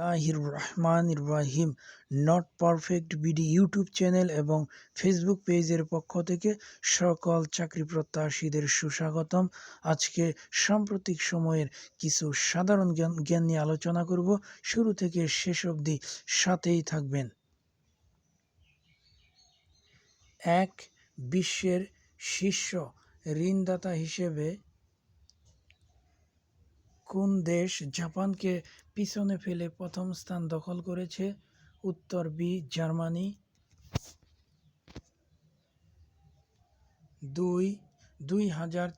বিসমিল্লাহির রহমান রাহিম not perfect BD YouTube channel এবং ফেসবুক পেজের পক্ষ থেকে সকল চাকরি প্রত্যাশীদের সুস্বাগতম। আজকে সাম্প্রতিক সময়ের কিছু সাধারণ জ্ঞান জ্ঞান নিয়ে আলোচনা করব। শুরু থেকে শেষ অবধি সাথেই থাকবেন। এক, বিশ্বের শীর্ষ ঋণদাতা হিসেবে কোন দেশ জাপানকে পিছনে ফেলে প্রথম স্থান দখল করেছে? উত্তর বি, জার্মানি। দুই দুই হাজার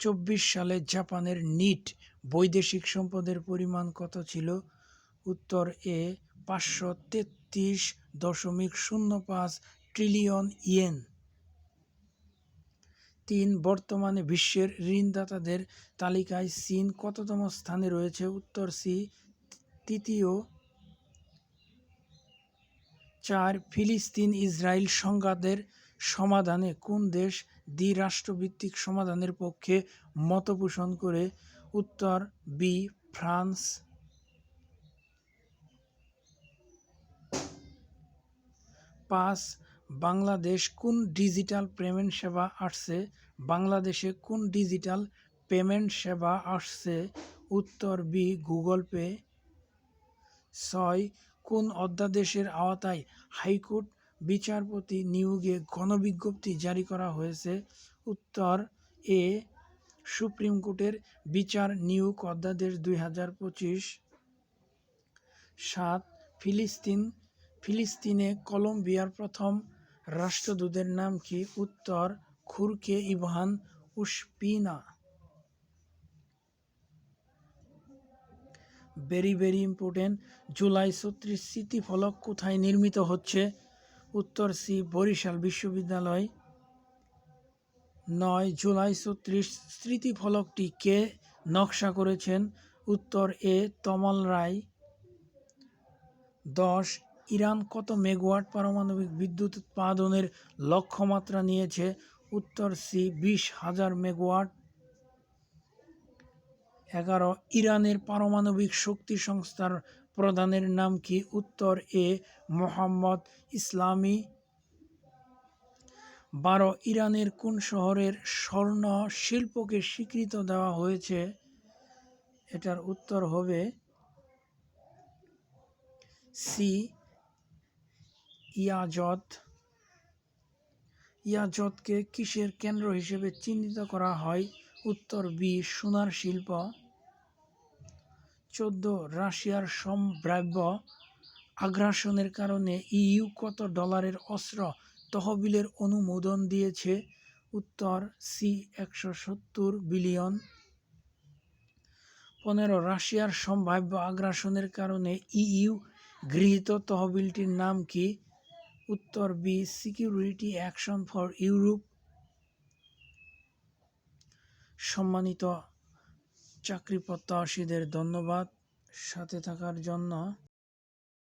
চব্বিশ সালে জাপানের নিট বৈদেশিক সম্পদের পরিমাণ কত ছিল? উত্তর এ, পাঁচশো তেত্রিশ দশমিক শূন্য পাঁচ ট্রিলিয়ন ইয়েন। তিন বর্তমানে বিশ্বের ঋণদাতাদের তালিকায় চীন কততম স্থানে রয়েছে? উত্তর সি, তৃতীয় চার ফিলিস্তিন ইসরায়েল সংঘাতের সমাধানে কোন দেশ দ্বিরাষ্ট্রভিত্তিক সমাধানের পক্ষে মত পোষণ করে? উত্তর বি, ফ্রান্স। পাঁচ বাংলাদেশ কোন ডিজিটাল পেমেন্ট সেবা আসছে? বাংলাদেশে কোন ডিজিটাল পেমেন্ট সেবা আসছে? উত্তর বি, গুগল পে। ছয়, কোন অধ্যাদেশের আওতায় হাইকোর্ট বিচারপতি নিয়োগে গণবিজ্ঞপ্তি জারি করা হয়েছে? উত্তর এ, সুপ্রিম কোর্টের বিচার নিয়োগ অধ্যাদেশ দুই হাজার পঁচিশ। সাত, ফিলিস্তিন, ফিলিস্তিনে কলম্বিয়ার প্রথম রাষ্ট্রদূতের নাম কি? উত্তর, খুরকে ইভান উসপিনা ভেরি ভেরি ইম্পর্টেন্ট জুলাই ছত্রিশ স্মৃতিফলক কোথায় নির্মিত হচ্ছে? উত্তর সি, বরিশাল বিশ্ববিদ্যালয়। নয়, জুলাই ছত্রিশ স্মৃতিফলকটি কে নকশা করেছেন? উত্তর এ, তমল রায়। দশ ইরান কত মেগাওয়াট পারমাণবিক বিদ্যুৎ উৎপাদনের লক্ষ্যমাত্রা নিয়েছে? উত্তর সি বিশ হাজার মেগাওয়াট। এগারো, ইরানের পারমাণবিক শক্তি সংস্থার প্রধানের নাম কি? উত্তর এ মোহাম্মদ ইসলামী। বারো, ইরানের কোন শহরের স্বর্ণ শিল্পকে স্বীকৃত দেওয়া হয়েছে? এটার উত্তর হবে সি ইয়াজত ইয়াজতকে কিসের কেন্দ্র হিসেবে চিহ্নিত করা হয়? উত্তর বি সোনার শিল্প। চোদ্দ, রাশিয়ার সম্ভাব্য আগ্রাসনের কারণে ইইউ কত ডলারের অস্ত্র তহবিলের অনুমোদন দিয়েছে? উত্তর সি একশো সত্তর বিলিয়ন। পনেরো, রাশিয়ার সম্ভাব্য আগ্রাসনের কারণে ইইউ গৃহীত তহবিলটির নাম কি? উত্তর বি সিকিউরিটি অ্যাকশন ফর ইউরোপ। সম্মানিত চাকরি প্রত্যাশীদের ধন্যবাদ। সাথে থাকার জন্য